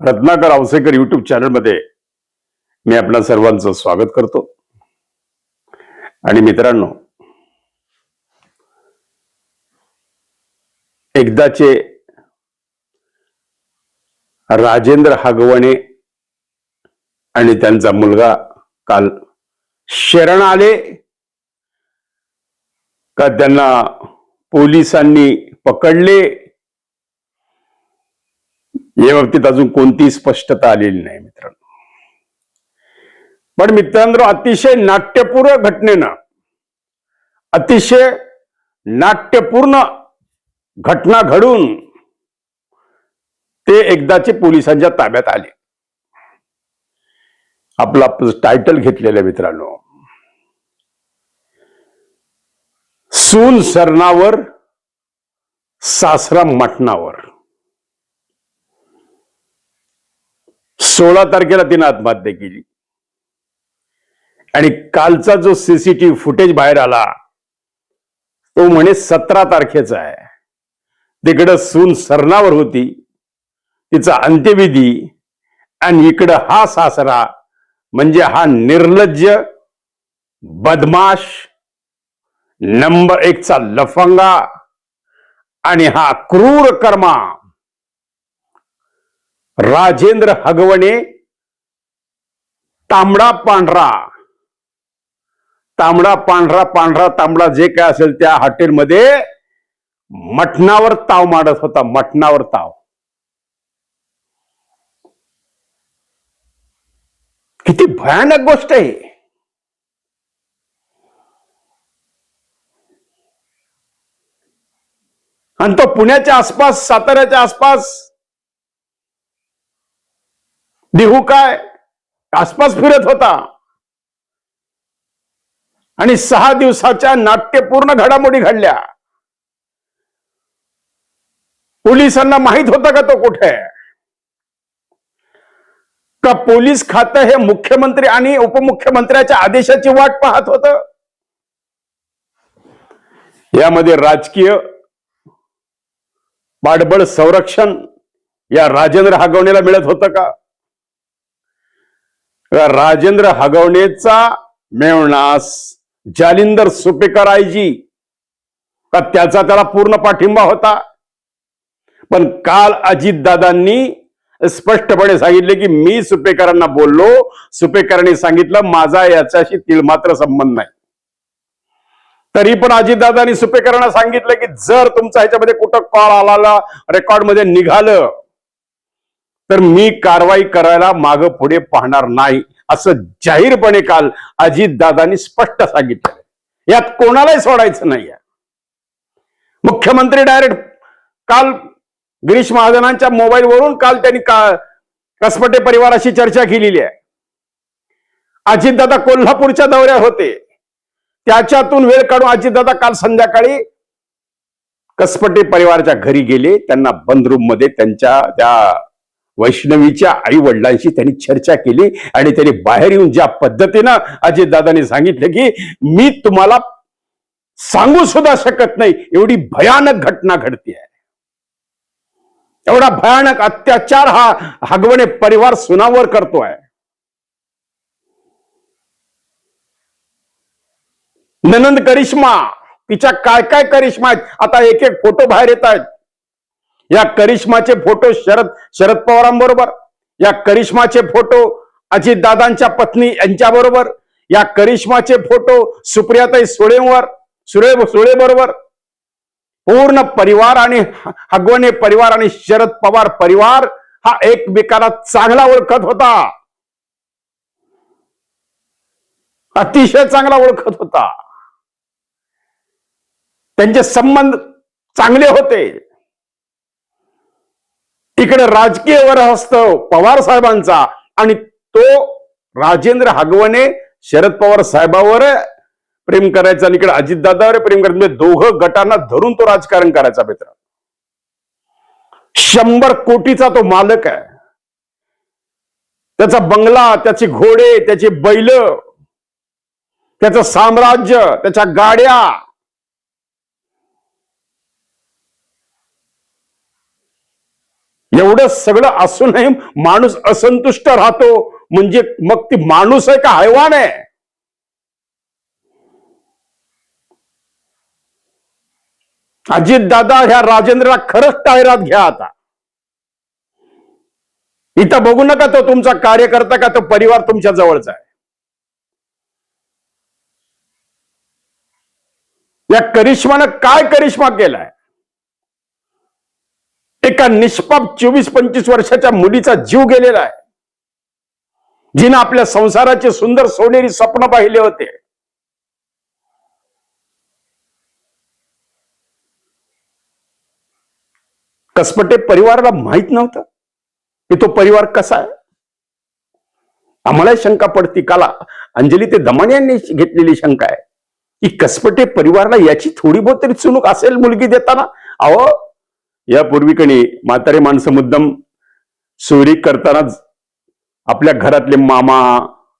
Ratnakar Ausekar YouTube चॅनलमध्ये मी आपल्या सर्वांचं स्वागत करतो. आणि मित्रांनो एकदाचे राजेंद्र हागवणे आणि त्यांचा मुलगा काल शरण आले का त्यांना पोलिसांनी पकडले? या बाबतीत अजून कोणतीही स्पष्टता आलेली नाही मित्रांनो. पण मित्रांनो अतिशय नाट्यपूर्ण घटनेनं अतिशय नाट्यपूर्ण घटना घडून ते एकदाचे पोलिसांच्या ताब्यात आले. आपला टायटल घेतलेलं आहे मित्रांनो. सून सरणावर सासरा मटणावर. सोळा तारखेला तिने आत्महत्या केली. आणि कालचा जो सीसीटीव्ही फुटेज बाहेर आला तो म्हणे सतरा तारखेचा आहे. तिकडं सून सरणावर होती तिचा अंत्यविधी आणि इकडं हा सासरा म्हणजे हा निर्लज्ज बदमाश नंबर एकचा लफंगा आणि हा क्रूर कर्मा. राजेंद्र हगवणे तांबडा पांढरा. तांबडा पांढरा पांढरा तांबडा जे काय असेल त्या हॉटेलमध्ये मटणावर ताव मांडत होता मटणावर ताव. किती भयानक गोष्ट आहे. आणि तो पुण्याच्या आसपास साताऱ्याच्या आसपास देहू काय? आसपास फिरत होता. आणि सहा दिवसाच्या नाट्यपूर्ण घडामोडी घडल्या. पोलिसांना माहीत होतं का तो कुठे? का पोलीस खातं हे मुख्यमंत्री आणि उपमुख्यमंत्र्याच्या आदेशाची वाट पाहत होत? यामध्ये राजकीय पाठबळ संरक्षण या राजेंद्र हगवणेला मिळत होतं का? राजेंद्र हगवणेचा मेवणास जालिंदर सुपेकर आयजी का त्याचा त्याला पूर्ण पाठिंबा होता? पण काल अजितदादांनी स्पष्टपणे सांगितले की मी सुपेकरांना बोललो सुपेकरांनी सांगितलं माझा याच्याशी तिळमात्र संबंध नाही. तरी पण अजितदादांनी सुपेकरांना सांगितलं की जर तुमचा ह्याच्यामध्ये कुठं कॉल आला रेकॉर्डमध्ये निघालं तर मी कारवाई करायला माग पुढे पाहणार नाही असं जाहीरपणे काल अजितदादांनी स्पष्ट सांगितलं. यात कोणालाही सोडायचं नाही मुख्यमंत्री डायरेक्ट काल गिरीश महाजनांच्या मोबाईलवरून काल त्यांनी का कसपटे परिवाराशी चर्चा केलेली आहे. अजितदादा कोल्हापूरच्या दौऱ्यात होते. त्याच्यातून वेळ काढून अजितदादा काल संध्याकाळी कसपटे परिवाराच्या घरी गेले त्यांना बंद रूममध्ये त्यांच्या त्या वैष्णवीच्या आई वडिलांशी त्यांनी चर्चा केली आणि त्यांनी बाहेर येऊन ज्या पद्धतीनं अजितदादांनी सांगितलं की मी तुम्हाला सांगू सुद्धा शकत नाही. एवढी भयानक घटना घडती आहे. एवढा भयानक अत्याचार हा हगवणे परिवार सुनावर करतोय ननंद करिश्मा तिच्या काय काय करिश्मा आहेत? आता एक एक फोटो बाहेर येत आहेत. या करिश्माचे फोटो शरद शरद पवारांबरोबर या करिश्माचे फोटो अजितदादांच्या पत्नी यांच्याबरोबर या करिश्माचे फोटो सुप्रियाताई सुळेवर सुळे सुळे बरोबर पूर्ण परिवार आणि हगवणे परिवार आणि शरद पवार परिवार हा एकमेकाला चांगला ओळखत होता. अतिशय चांगला ओळखत होता. त्यांचे संबंध चांगले होते. इकडे राजकीय वर पवार साहेबांचा. आणि तो राजेंद्र हगवणे शरद पवार साहेबावर प्रेम करायचा आणि इकडे अजितदादावर प्रेम करायचं. म्हणजे दोघं गटांना धरून तो राजकारण करायचा मित्र. शंभर कोटीचा तो मालक आहे. त्याचा बंगला त्याचे घोडे त्याचे बैल त्याचं साम्राज्य त्याच्या गाड्या एवढं सगळं असूनही माणूस असंतुष्ट राहतो. म्हणजे मग ती माणूस आहे का हैवान आहे? अजित दादा ह्या राजेंद्रला खरंच टायरात घ्या आता. इथं बघू नका तो तुमचा कार्यकर्ता का तो परिवार तुमच्या जवळचा आहे. या करिश्मानं काय करिश्मा केलाय? एका निष्पाप चोवीस पंचवीस वर्षाच्या मुलीचा जीव गेलेला आहे. जिनं आपल्या संसाराचे सुंदर सोनेरी स्वप्न पाहिले होते. कसपटे परिवाराला माहीत नव्हतं की तो परिवार कसा आहे. आम्हाला शंका पडती. काला अंजली ते दमान यांनी घेतलेली शंका आहे. की कसपटे परिवाराला याची थोडी बहुत तरी चुणूक असेल मुलगी देताना? अहो यापूर्वीकडे म्हातारे माणसं मुद्दम सोयरी करतानाच आपल्या घरातले मामा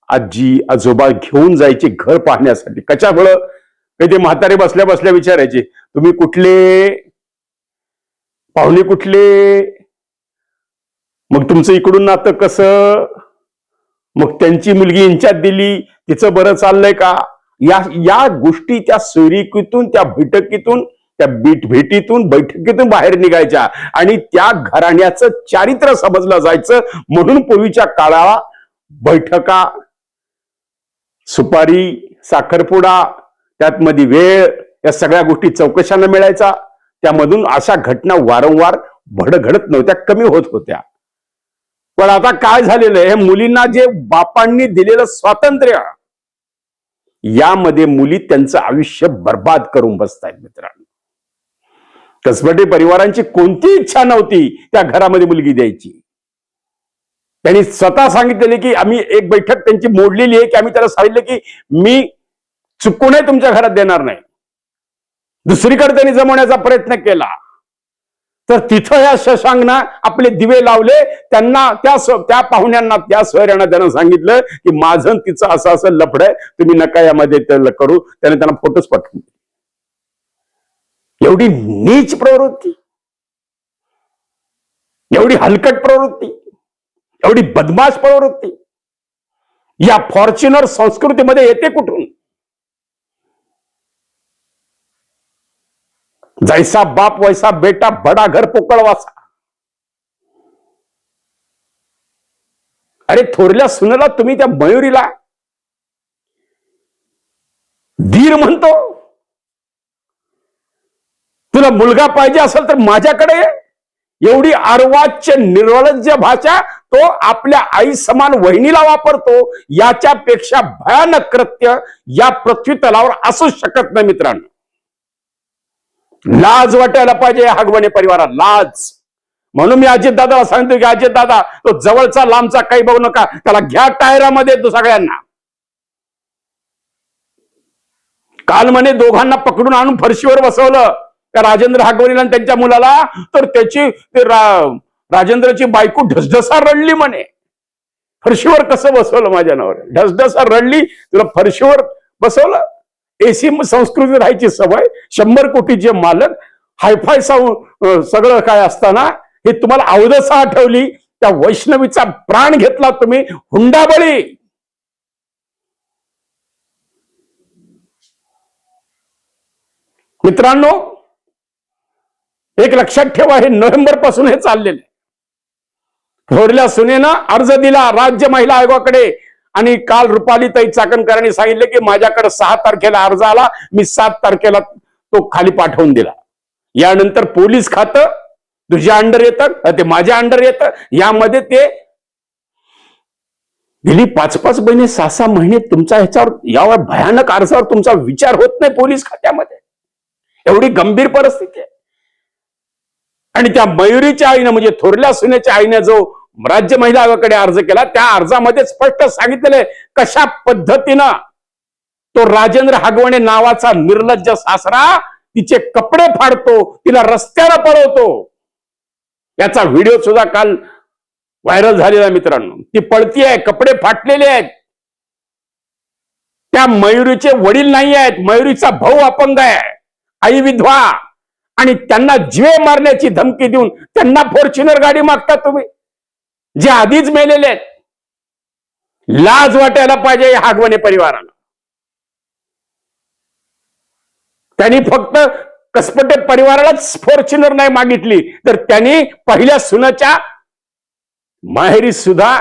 आजी आजोबा घेऊन जायचे घर पाहण्यासाठी. कशामुळं? काही ते म्हातारे बसल्या बसल्या विचारायचे तुम्ही कुठले? पाहुणे कुठले? मग तुमचं इकडून नातं कसं? मग त्यांची मुलगी इंच्यात दिली तिचं बरं चाललंय का? या या गोष्टी त्या सोयरिकीतून त्या बैठकीतून त्या बीट भेटीतून बैठकीतून बाहेर निघायच्या आणि त्या घराण्याचं चारित्र्य समजलं जायचं. म्हणून पूर्वीच्या काळाला बैठका सुपारी साखरपुडा त्यात मध्ये वेळ या सगळ्या गोष्टी चौकशांना मिळायचा. त्यामधून अशा घटना वारंवार भडघडत नव्हत्या कमी होत होत्या. पण आता काय झालेलं आहे? मुलींना जे बापांनी दिलेलं स्वातंत्र्य यामध्ये मुली त्यांचं आयुष्य बर्बाद करून बसतायत मित्रांनो. कसबटे परिवारांची कोणती इच्छा नव्हती त्या घरामध्ये मुलगी द्यायची. त्यांनी स्वतः सांगितलेले की आम्ही एक बैठक त्यांची मोडलेली आहे की आम्ही त्याला सांगितलं की मी चुकूनही तुमच्या घरात देणार नाही. दुसरीकडे त्यांनी जमवण्याचा प्रयत्न केला. तर तिथं या शशांकना आपले दिवे लावले. त्यांना त्या त्या पाहुण्यांना त्या सोयऱ्यांना त्यानं सांगितलं की माझं तिचं असं असं लफड आहे. तुम्ही नका यामध्ये करू. त्याने त्यांना फोटोच पाठवून एवढी नीच प्रवृत्ती एवढी हलकट प्रवृत्ती एवढी बदमाश प्रवृत्ती या फॉर्च्युनर संस्कृतीमध्ये येते कुठून? जैसा बाप वैसा बेटा बडा घर पोकळवासा. अरे थोरल्या सुनेला तुम्ही त्या मयुरीला धीर म्हणतो? तुला मुलगा पाहिजे असेल तर माझ्याकडे एवढी अर्वाच्य निर्वलज्ज भाषा तो आपल्या आई समान वहिनीला वापरतो. याच्यापेक्षा भयानक कृत्य या पृथ्वी तलावर असू शकत नाही मित्रांनो. लाज वाटायला पाहिजे हागवणे परिवारात. लाज. म्हणून मी अजित दादाला सांगतो की अजित दादा तो जवळचा लांबचा काही बघू नका. त्याला घ्या टायरामध्ये तो सगळ्यांना. काल म्हणे दोघांना पकडून आणून फरशीवर बसवलं. त्या राजेंद्र हागवणीला आणि त्यांच्या मुलाला? तर त्याची ते रा- राजेंद्रची बायको ढसढसा रडली म्हणे. फरशीवर कसं बसवलं माझ्या नावर ढसढसा रडली तुला फरशीवर बसवलं? एसी संस्कृती राहायची सवय शंभर कोटीचे मालक हायफाय साऊ सगळं काय असताना हे तुम्हाला अवदसा आठवली त्या वैष्णवीचा प्राण घेतला तुम्ही हुंडाबळी. मित्रांनो एक लक्षात ठेवा हे नोव्हेंबरपासून हे चाललेलं आहे. थोरल्या सुनेनं अर्ज दिला राज्य महिला आयोगाकडे आणि काल रुपालीताई चाकणकरांनी सांगितले की माझ्याकडे सहा तारखेला अर्ज आला मी सात तारखेला तो खाली पाठवून दिला. यानंतर पोलीस खातं तुझ्या अंडर येतं ते माझ्या अंडर येतं यामध्ये ते गेली पाच पाच महिने सहा सहा महिने तुमचा ह्याच्यावर यावर भयानक अर्जावर तुमचा विचार होत नाही पोलीस खात्यामध्ये. एवढी गंभीर परिस्थिती आहे. आणि त्या मयुरीच्या आईनं म्हणजे थोरल्या सुनेच्या आईनं जो राज्य महिला आयोगाकडे अर्ज केला त्या अर्जामध्ये स्पष्ट सांगितलेलं आहे कशा पद्धतीनं तो राजेंद्र हागवणे नावाचा निर्लज्ज सासरा तिचे कपडे फाडतो तिला रस्त्याला पळवतो. याचा व्हिडिओ सुद्धा काल व्हायरल झालेला मित्रांनो. ती पळती आहे कपडे फाटलेले आहेत. त्या मयुरीचे वडील नाही आहेत मयुरीचा भाऊ अपंग आहे आई विधवा. आणि त्यांना जीवे मारण्याची धमकी देऊन त्यांना फॉर्च्युनर गाडी मागता तुम्ही. जे आधीच मेलेले आहेत. लाज वाटायला पाहिजे या हागवणे परिवाराला. त्यांनी फक्त कसपटे परिवारालाच फॉर्च्युनर नाही मागितली. तर त्यांनी पहिल्या सुनाच्या माहेरी सुद्धा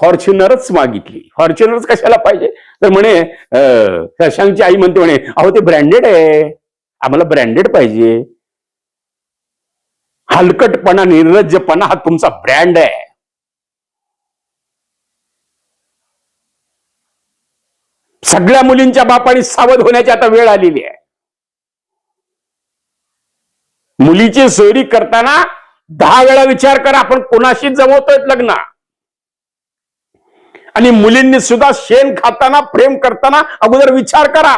फॉर्च्युनरच मागितली. फॉर्च्युनरच कशाला पाहिजे? तर म्हणे शशांकची आई म्हणते म्हणे अहो ते ब्रँडेड आहे. आम्हाला ब्रँडेड पाहिजे. हलकटपणा निर्लज्जपणा हा तुमचा ब्रँड आहे. सगळ्या मुलींच्या बापाने सावध होण्याची आता वेळ आलेली आहे. मुलीची सोयरी करताना दहा वेळा विचार करा आपण कोणाशी जमवतोय लग्न? आणि मुलींनी सुद्धा शेण खाताना प्रेम करताना अगोदर विचार करा.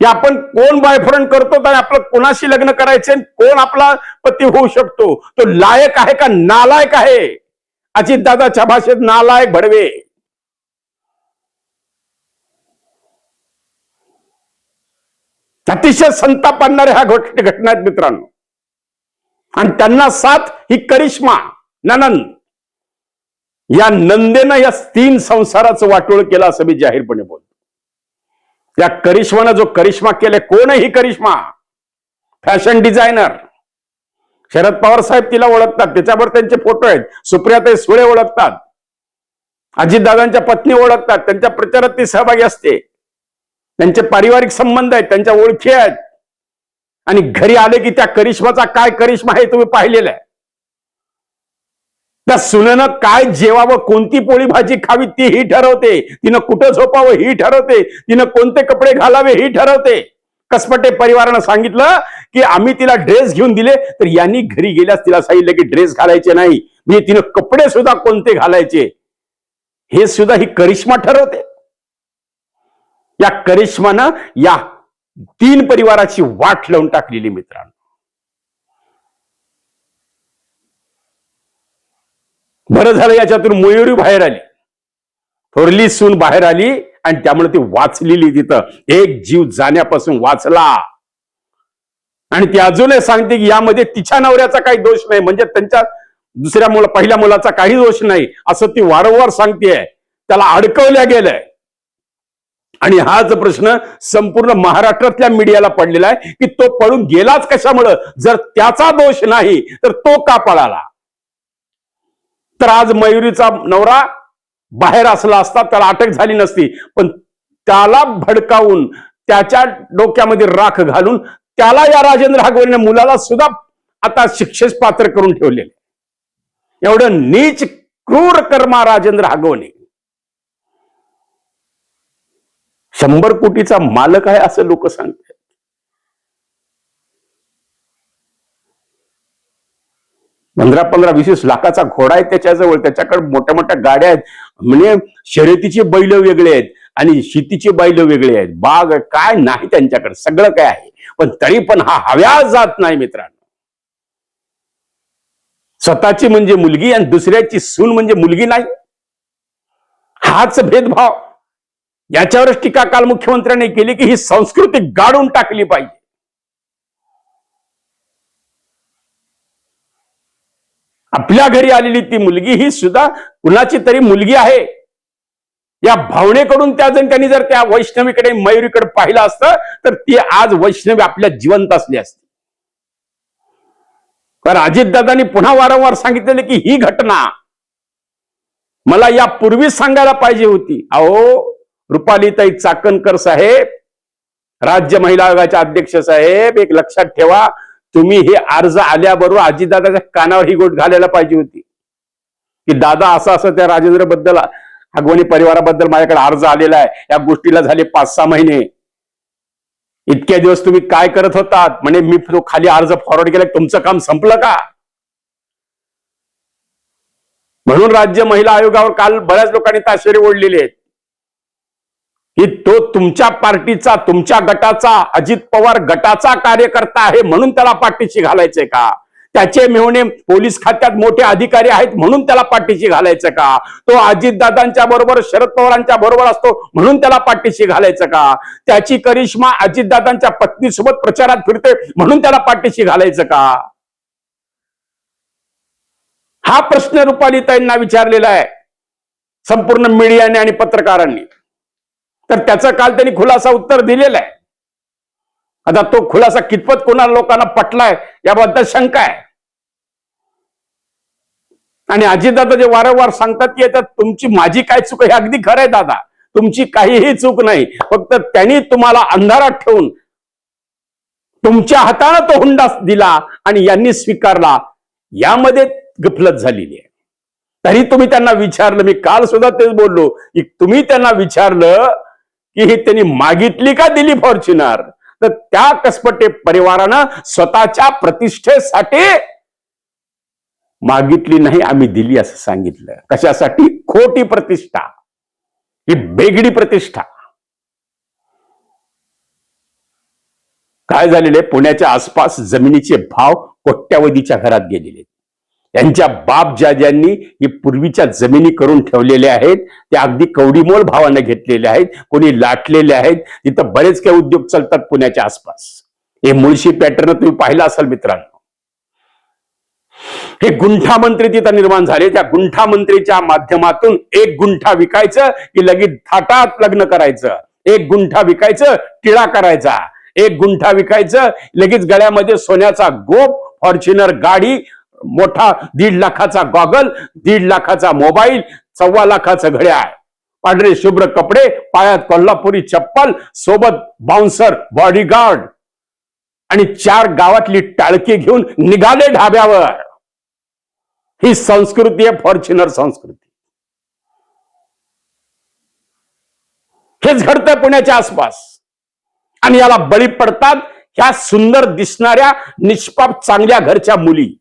की आपण कोण बॉयफ्रेंड करतो तर आपलं कोणाशी लग्न करायचे कोण आपला पती होऊ शकतो? तो लायक आहे का नालायक आहे? अजित दादाच्या भाषेत नालायक भडवे. अतिशय संताप आणणाऱ्या ह्या घटना घटना आहेत मित्रांनो. आणि त्यांना साथ ही करिश्मा ननंद. या नंदेनं या तीन संसाराचं वाटोळ केलं असं मी जाहीरपणे बोलतो. या करिश्मानं जो करिश्मा केलाय कोणही करिश्मा? फॅशन डिझायनर शरद पवार साहेब तिला ओळखतात त्याच्यावर त्यांचे फोटो आहेत. सुप्रियाताई सुळे ओळखतात. अजितदादांच्या पत्नी ओळखतात त्यांच्या प्रचारात ती सहभागी असते. त्यांचे पारिवारिक संबंध आहेत त्यांच्या ओळखी आहेत. आणि घरी आले की त्या करिश्माचा काय करिश्मा आहे तुम्ही पाहिलेला आहे. त्या सुनेनं काय जेवावं कोणती पोळी भाजी खावी ती ही ठरवते. तिनं कुठं झोपावं ही ठरवते. तिनं कोणते कपडे घालावे ही ठरवते. कसपटे परिवारानं सांगितलं की आम्ही तिला ड्रेस घेऊन दिले तर यांनी घरी गेल्यास तिला सांगितलं की ड्रेस घालायचे नाही. म्हणजे तिनं कपडे सुद्धा कोणते घालायचे? हे सुद्धा ही करिश्मा ठरवते. या करिश्मानं या तीन परिवाराची वाट लावून टाकलेली मित्रांनो. बरं झालं याच्यातून मयुरी बाहेर आली. थोरली सून बाहेर आली आणि त्यामुळे ती वाचलेली तिथं. एक जीव जाण्यापासून वाचला. आणि ती अजूनही सांगते की यामध्ये तिच्या नवऱ्याचा काही दोष नाही म्हणजे त्यांच्या दुसऱ्या मुला पहिल्या मुलाचा काही दोष नाही असं ती वारंवार सांगतेय त्याला अडकवल्या गेलंय. आणि हाच प्रश्न संपूर्ण महाराष्ट्रातल्या मीडियाला पडलेला आहे की तो पळून गेलाच कशामुळं? जर त्याचा दोष नाही तर तो का पळाला? तर आज मयुरीचा नवरा बाहेर असला असता त्याला अटक झाली नसती. पण त्याला भडकावून त्याच्या डोक्यामध्ये राख घालून त्याला या राजेंद्र हागवणे मुलाला सुद्धा आता शिक्षेस पात्र करून ठेवलेले एवढं नीच क्रूर कर्मा राजेंद्र हागवणे. शंभर कोटीचा मालक आहे असं लोक सांगतात. पंधरा पंधरा वीस वीस लाखाचा घोडा आहे त्याच्याजवळ. त्याच्याकडे मोठ्या मोठ्या गाड्या आहेत. म्हणजे शर्यतीचे बैल वेगळे आहेत आणि शेतीचे बैल वेगळे आहेत. बाग काय नाही त्यांच्याकडे. सगळं काय आहे. पण तरी पण हा हव्या जात नाही मित्रांनो. स्वतःची म्हणजे मुलगी आणि दुसऱ्याची सून म्हणजे मुलगी नाही. हाच भेदभाव. याच्यावरच टीका काल मुख्यमंत्र्यांनी केली की ही संस्कृती गाडून टाकली पाहिजे. आपल्या घरी आलेली ती मुलगी ही सुद्धा कुणाची तरी मुलगी आहे. या भावनेकडून त्या जण त्यांनी जर त्या वैष्णवीकडे मयुरीकडे पाहिलं असतं तर ती आज वैष्णवी आपल्या जिवंत असली असती. पण अजितदादांनी पुन्हा वारंवार सांगितलेलं की ही घटना मला यापूर्वीच सांगायला पाहिजे होती. अहो रुपालीताई चाकणकर साहेब राज्य महिला आयोगाच्या अध्यक्ष साहेब एक लक्षात ठेवा तुम्ही हे अर्ज आल्याबरोबर आजीदादाच्या कानावर ही गोट घालायला पाहिजे होती. की दादा असं असं त्या राजेंद्रबद्दल अगवणी परिवाराबद्दल माझ्याकडे अर्ज आलेला आहे. या गोष्टीला झाले पाच सहा महिने. इतक्या दिवस तुम्ही काय करत होतात? म्हणे मी तो खाली अर्ज फॉरवर्ड केला तुमचं काम संपलं का? म्हणून राज्य महिला आयोगावर काल बऱ्याच लोकांनी ताशेरे ओढलेले आहेत. की तो तुमच्या पार्टीचा तुमच्या गटाचा अजित पवार गटाचा कार्यकर्ता आहे म्हणून त्याला पाठीशी घालायचे का? त्याचे मेहणे पोलीस खात्यात मोठे अधिकारी आहेत म्हणून त्याला पाठीशी घालायचं का? तो अजितदादांच्या बरोबर शरद पवारांच्या बरोबर असतो म्हणून त्याला पाठीशी घालायचं का? त्याची करिश्मा अजितदादांच्या पत्नीसोबत प्रचारात फिरते म्हणून त्याला पाठीशी घालायचं का? हा प्रश्न रुपालीताईंना विचारलेला आहे संपूर्ण मीडियाने आणि पत्रकारांनी. तर त्याचं काल त्यांनी खुलासा उत्तर दिलेलं आहे. आता तो खुलासा कितपत कोणा लोकांना पटलाय याबद्दल शंका आहे. आणि अजितदादा जे वारंवार सांगतात की आता तुमची माझी काय चूक आहे हे अगदी खरं आहे दादा. तुमची काहीही चूक नाही. फक्त त्यांनी तुम्हाला अंधारात ठेवून तुमच्या हाताने तो हुंडा दिला आणि यांनी स्वीकारला. यामध्ये गफलत झालेली आहे. तरी तुम्ही त्यांना विचारलं. मी काल सुद्धा तेच बोललो की तुम्ही त्यांना विचारलं की ही त्यांनी मागितली का दिली फॉर्च्युनर? तर त्या कसपटे परिवारानं स्वतःच्या प्रतिष्ठेसाठी मागितली नाही आम्ही दिली असं सांगितलं. कशासाठी? खोटी प्रतिष्ठा. ही बेगडी प्रतिष्ठा. काय झालेले पुण्याच्या आसपास जमिनीचे भाव कोट्यावधीच्या घरात गेलेले यांच्या बाप ज्यांनी ही पूर्वीच्या जमिनी करून ठेवलेल्या आहेत त्या अगदी कवडीमोल भावाने घेतलेल्या आहेत कोणी लाटलेले आहेत तिथं बरेच काही उद्योग चालतात पुण्याच्या आसपास. हे मुळशी पॅटर्न तुम्ही पाहिलं असाल मित्रांनो. हे गुंठा मंत्री तिथं निर्माण झाले त्या गुंठा मंत्रीच्या माध्यमातून एक गुंठा विकायचं की लगेच थाटात लग्न करायचं. एक गुंठा विकायचं टिळा करायचा. एक गुंठा विकायचं लगेच गळ्यामध्ये सोन्याचा गोप फॉर्च्युनर गाडी मोठा दीड लाखाचा गॉगल दीड लाखाचा मोबाईल सव्वा लाखाचं घड्याळ. पांढरे शुभ्र कपडे पायात कोल्हापुरी चप्पल सोबत बाउन्सर बॉडीगार्ड आणि चार गावातली टाळकी घेऊन निघाले ढाब्यावर. ही संस्कृती आहे फॉर्च्युनर संस्कृती. हेच घडतंय पुण्याच्या आसपास. आणि याला बळी पडतात ह्या सुंदर दिसणाऱ्या निष्पाप चांगल्या घरच्या मुली.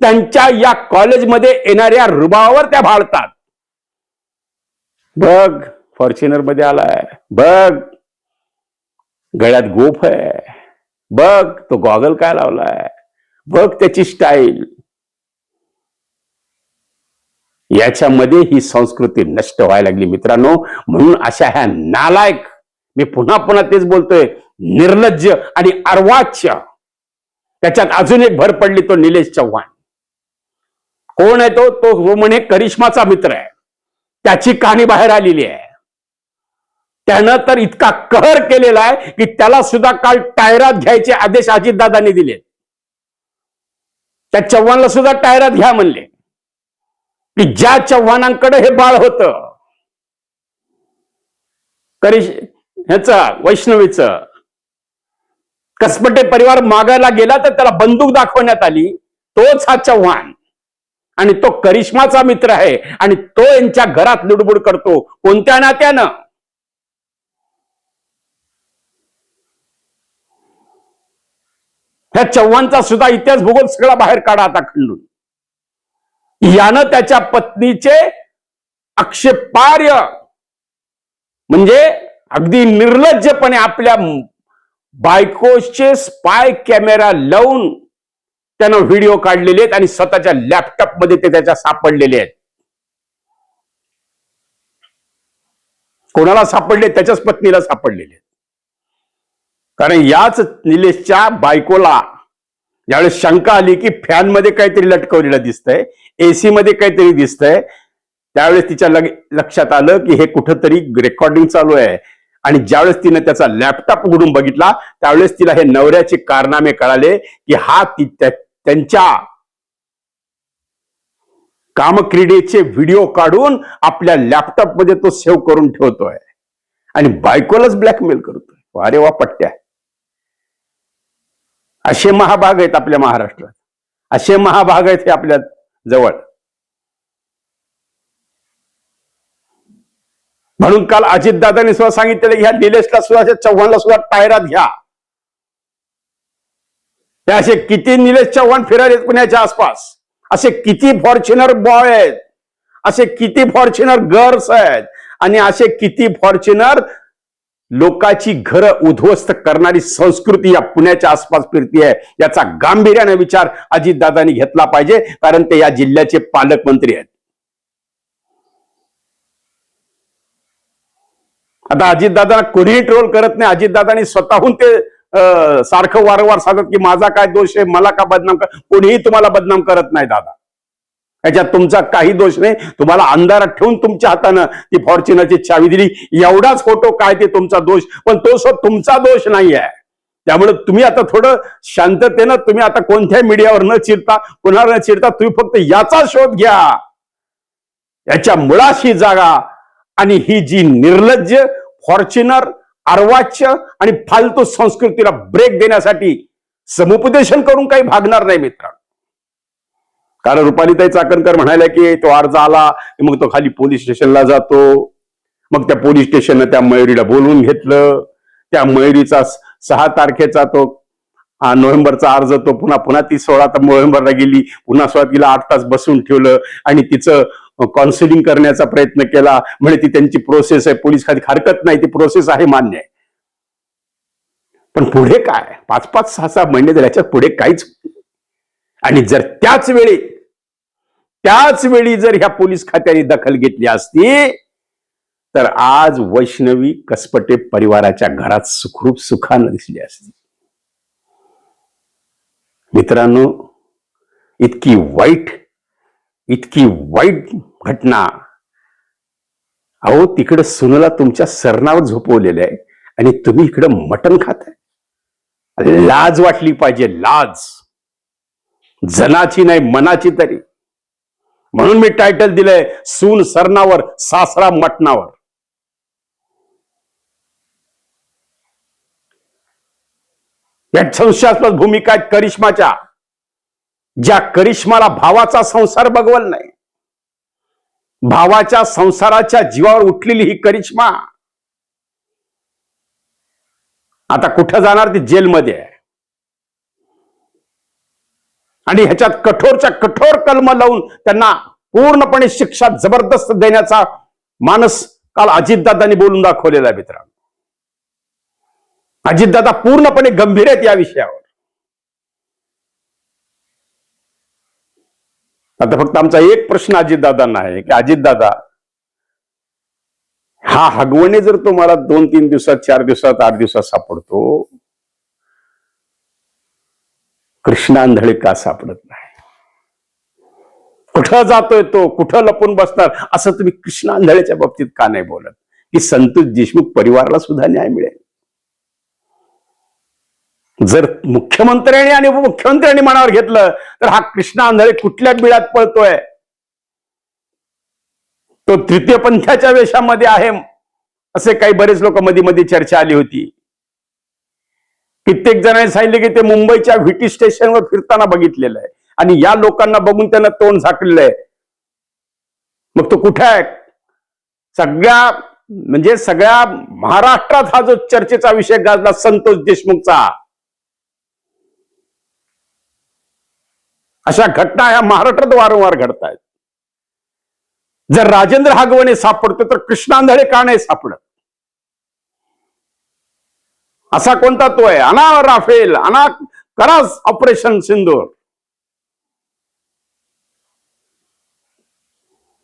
त्यांच्या या कॉलेजमध्ये येणाऱ्या रुबावर त्या भाळतात बघ फॉर्च्युनरमध्ये आलाय. बघ गळ्यात गोफ आहे. बघ तो गॉगल काय लावलाय. बघ त्याची स्टाईल. याच्यामध्ये ही संस्कृती नष्ट व्हायला लागली मित्रांनो. म्हणून अशा ह्या नालायक मी पुन्हा पुन्हा तेच बोलतोय निर्लज्ज आणि अर्वाच्य. त्याच्यात अजून एक भर पडली तो निलेश चव्हाण. कोण आहे तो? तो तो म्हणे करिश्माचा मित्र आहे. त्याची कहाणी बाहेर आलेली आहे. त्यानं तर इतका कहर केलेला आहे की त्याला सुद्धा काल टायरात घ्यायचे आदेश अजितदादांनी दिले. त्या चव्हाणला सुद्धा टायरात घ्या म्हणले. की ज्या चव्हाणांकडे हे बाळ होत करिश ह्याच वैष्णवीच कसपटे परिवार मागायला गेला तर त्याला बंदूक दाखवण्यात आली तोच हा चव्हाण. आणि तो करिश्माचा मित्र आहे आणि तो यांच्या घरात लुडबुड करतो. कोणत्या नात्यानं? ह्या चव्हाणचा सुद्धा इतिहास भूगोल सगळा बाहेर काढा आता खंडून. यानं त्याच्या पत्नीचे आक्षेपार्य म्हणजे अगदी निर्लज्जपणे आपल्या बायकोचे स्पाय कॅमेरा लावून त्यानं व्हिडिओ काढलेले आहेत आणि स्वतःच्या लॅपटॉपमध्ये ते त्याच्या सापडलेले आहेत. कोणाला सापडले? त्याच्याच पत्नीला सापडलेले आहेत. कारण याच निलेशच्या बायकोला ज्यावेळेस शंका आली की फॅनमध्ये काहीतरी लटकवलेलं दिसतंय एसी मध्ये काहीतरी दिसतंय. त्यावेळेस तिच्या लक्षात आलं की हे कुठंतरी रेकॉर्डिंग चालू आहे. आणि ज्यावेळेस तिने त्याचा लॅपटॉप उघडून बघितला त्यावेळेस तिला हे नवऱ्याचे कारनामे कळाले की हा ती त्या- त्यांच्या कामक्रीडेचे व्हिडिओ काढून आपल्या लॅपटॉपमध्ये तो सेव्ह करून ठेवतोय. आणि बायकोलाच ब्लॅकमेल करतोय. अरे वा पट्ट्या असे महाभाग आहेत आपल्या महाराष्ट्रात. असे महाभाग आहेत हे आपल्या जवळ. म्हणून काल अजितदादांनी सुद्धा सांगितलेलं की ह्या निलेशला सुद्धा चव्हाणला सुद्धा टायरात घ्या हे असे किती निलेश चव्हाण फिरायले पुण्याच्या आसपास? असे किती फॉर्च्युनर बॉय आहेत? असे किती फॉर्च्युनर गर्ल्स आहेत? आणि असे किती फॉर्च्युनर लोकांची घरं उद्ध्वस्त करणारी संस्कृती या पुण्याच्या आसपास फिरती आहे याचा गांभीर्याने विचार अजितदादांनी घेतला पाहिजे कारण ते या जिल्ह्याचे पालकमंत्री आहेत. आता अजितदादांना कोणीही ट्रोल करत नाही. अजितदादांनी स्वतःहून ते सारखं वारंवार सांगत की माझा काय दोष आहे मला का बदनाम कर कोणीही तुम्हाला बदनाम करत नाही दादा. याच्यात तुमचा काही दोष नाही. तुम्हाला अंधारात ठेवून तुमच्या हातानं ती फॉर्च्युनरची चावी दिली. एवढाच फोटो काय ते तुमचा दोष? पण तो सो तुमचा दोष नाही आहे त्यामुळे तुम्ही आता थोडं शांततेनं तुम्ही आता कोणत्याही मीडियावर न चिरता पुन्हा न चिरता तुम्ही फक्त याचा शोध घ्या. याच्या मुळाशी जागा. आणि ही जी निर्लज्ज फॉर्च्युनर अर्वाच्य आणि फालतू संस्कृतीला ब्रेक देण्यासाठी समुपदेशन करून काही भागणार नाही मित्र कारण रुपालीताई चाकणकर म्हणाल्या की तो अर्ज आला मग तो खाली पोलीस स्टेशनला जातो. मग त्या पोलीस स्टेशननं त्या मयुरीला बोलवून घेतलं. त्या मयुरीचा सहा तारखेचा तो हा नोव्हेंबरचा अर्ज तो पुन्हा पुन्हा ती सोळा तर नोव्हेंबरला गेली. पुन्हा सोळा तिला आठ तास बसून ठेवलं. आणि तिचं कॉन्सिलिंग करण्याचा प्रयत्न केला म्हणजे ती त्यांची प्रोसेस आहे. पोलीस खाली हरकत नाही ती प्रोसेस आहे मान्य आहे. पण पुढे काय? पाच पाच सहा सहा महिने झाले याच्यात पुढे काहीच आणि जर त्याच वेळी त्याच वेळी जर ह्या पोलीस खात्याने दखल घेतली असती तर आज वैष्णवी कसपटे परिवाराच्या घरात सुखरूप सुखानं दिसली असती. मित्रांनो इतकी वाईट इतकी वाईट घटना. अहो तिकडं सुनला तुमच्या सरणावर झोपवलेलं आहे आणि तुम्ही इकडं मटण खाताय. अरे लाज वाटली पाहिजे लाज. जनाची नाही मनाची तरी. म्हणून मी टायटल दिलंय सून सरणावर सासरा मटणावर. या संशयास्पद भूमिका आहेत करिश्माच्या. ज्या करिश्माला भावाचा संसार बघवल नाही. भावाच्या संसाराच्या जीवावर उठलेली ही करिश्मा. आता कुठं जाणार ती जेलमध्ये आहे? आणि ह्याच्यात कठोरच्या कठोर कलम लावून त्यांना पूर्णपणे शिक्षा जबरदस्त देण्याचा मानस काल अजितदादांनी बोलून दाखवलेला आहे मित्रांनो. अजितदादा पूर्णपणे गंभीर आहेत या विषयावर. आता फक्त आमचा एक प्रश्न अजितदादांना आहे की अजितदादा हा हगवणे जर तुम्हाला दोन तीन दिवसात चार दिवसात आठ दिवसात सापडतो कृष्णांधळे का सापडत नाही? कुठं जातोय तो? कुठं लपून बसणार? असं तुम्ही कृष्णांधळेच्या बाबतीत का नाही बोलत? की संतोष देशमुख परिवाराला सुद्धा न्याय मिळेल. जर मुख्यमंत्र्यांनी आणि उपमुख्यमंत्र्यांनी मनावर घेतलं तर हा कृष्णा आंधळे कुठल्या बिळात पळतोय? तो तृतीय पंथाच्या वेशामध्ये आहे असे काही बरेच लोक मध्ये मध्ये चर्चा आली होती. कित्येक जणांनी सांगितले की ते मुंबईच्या व्हिटी स्टेशनवर फिरताना बघितलेलं आहे. आणि या लोकांना बघून त्यांना तोंड झाकलेलं आहे. मग तो कुठे आहे? सगळ्या म्हणजे सगळ्या महाराष्ट्रात हा जो चर्चेचा विषय गाजला संतोष देशमुखचा. अशा घटना ह्या महाराष्ट्रात वारंवार घडत आहेत जर राजेंद्र हागवणे सापडतो तर कृष्णांधळे का नाही सापडत? असा कोणता तो आहे? अना राफेल अना करा ऑपरेशन सिंदूर.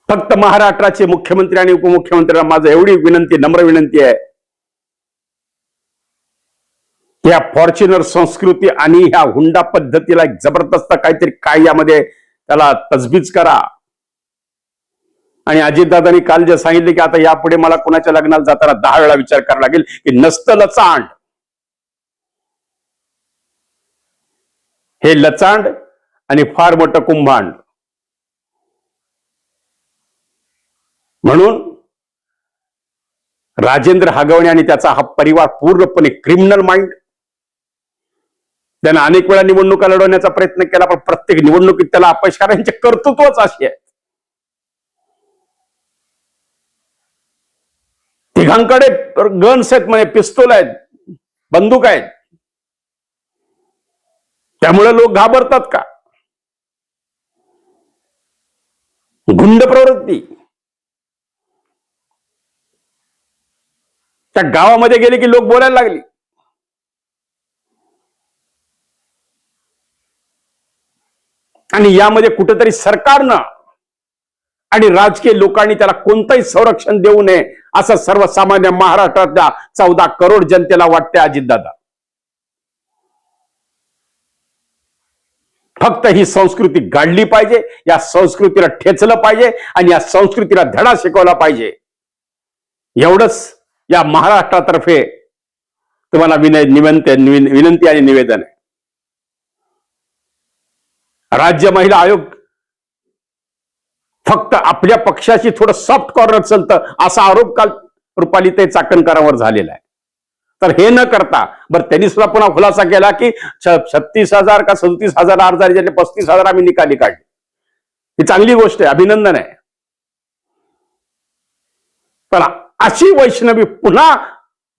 फक्त महाराष्ट्राचे मुख्यमंत्री आणि उपमुख्यमंत्र्यांना माझं एवढी विनंती नम्र विनंती आहे. या फॉर्च्युनर संस्कृती आणि ह्या हुंडा पद्धतीला एक जबरदस्त काहीतरी काय यामध्ये त्याला तजबीज करा. आणि अजितदादांनी काल जे सांगितले की आता यापुढे मला कुणाच्या लग्नाला जाताना दहा वेळा विचार करावा लागेल की नसतं लचांड. हे लचांड आणि फार मोठं कुंभांड. म्हणून राजेंद्र हागवणे आणि त्याचा हा परिवार पूर्णपणे क्रिमिनल माइंड त्यानं अनेक वेळा निवडणुका लढवण्याचा प्रयत्न केला पण प्रत्येक निवडणुकीत त्याला अपयश कारण यांचे कर्तृत्वच अशी आहे. तिघांकडे गन्स आहेत म्हणजे पिस्तूल आहेत बंदूक आहेत. त्यामुळे लोक घाबरतात का? गुंड प्रवृत्ती. त्या गावामध्ये गेले की लोक बोलायला लागली. आणि यामध्ये कुठेतरी सरकारनं आणि राजकीय लोकांनी त्याला कोणतंही संरक्षण देऊ नये असं सर्वसामान्य महाराष्ट्रातल्या चौदा करोड जनतेला वाटते अजितदादा. फक्त ही संस्कृती गाडली पाहिजे या संस्कृतीला ठेचलं पाहिजे आणि या संस्कृतीला धडा शिकवला पाहिजे. एवढंच या महाराष्ट्रातर्फे तुम्हाला विनय निवंत विनंती आणि निवेदन आहे. राज्य महिला आयोग फक्त आपल्या पक्षाशी थोडं सॉफ्ट कॉर्नर चालतं असा आरोप काल रुपाली ते चाकणकरांवर झालेला आहे. तर हे न करता बरं त्यांनी सुद्धा पुन्हा खुलासा केला की छत्तीस हजार का सदतीस हजार अर्ज आले पस्तीस हजार आम्ही निकाली काढले. ही चांगली गोष्ट आहे अभिनंदन आहे. पण अशी वैष्णवी पुन्हा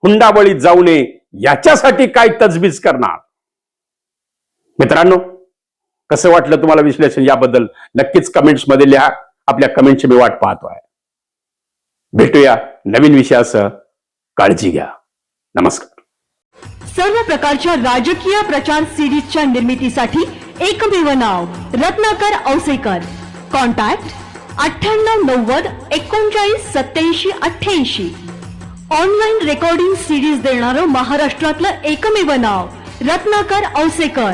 हुंडाबळीत जाऊ नये याच्यासाठी काय तजबीज करणार? मित्रांनो कसं वाटलं तुम्हाला विश्लेषण याबद्दल? नक्कीच कमेंट्समध्ये लिहा. आपल्या कमेंटची मी वाट पाहतो आहे भेटूया नवीन विषयासह. काळजी घ्या. नमस्कार. सर्व प्रकारच्या राजकीय प्रचार सिरीजच्या निर्मितीसाठी एकमेव नाव रत्नाकर औसेकर. कॉन्टॅक्ट अठ्ठ्याण्णव नव्वद एकोणचाळीस सत्याऐंशी अठ्ठ्याऐंशी. ऑनलाईन रेकॉर्डिंग सिरीज देणारं महाराष्ट्रातलं एकमेव नाव रत्नाकर औसेकर.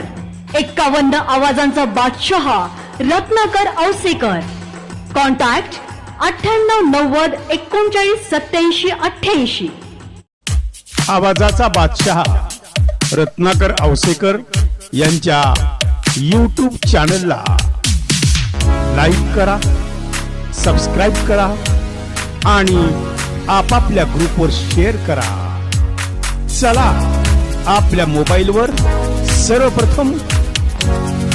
एक्कावन्न आवाजांचा बादशहा रत्नाकर औसेकर. कॉन्टॅक्ट अठ्ठ्याण्णव नव्वद एकोणचाळीस सत्याऐंशी अठ्ठ्याऐंशी. आवाजाचा बादशहा रत्नाकर औसेकर यांच्या यूट्यूब चॅनलला लाईक करा सबस्क्राईब करा आणि आपापल्या ग्रुपवर शेअर करा. चला आपल्या मोबाईलवर सर्वप्रथम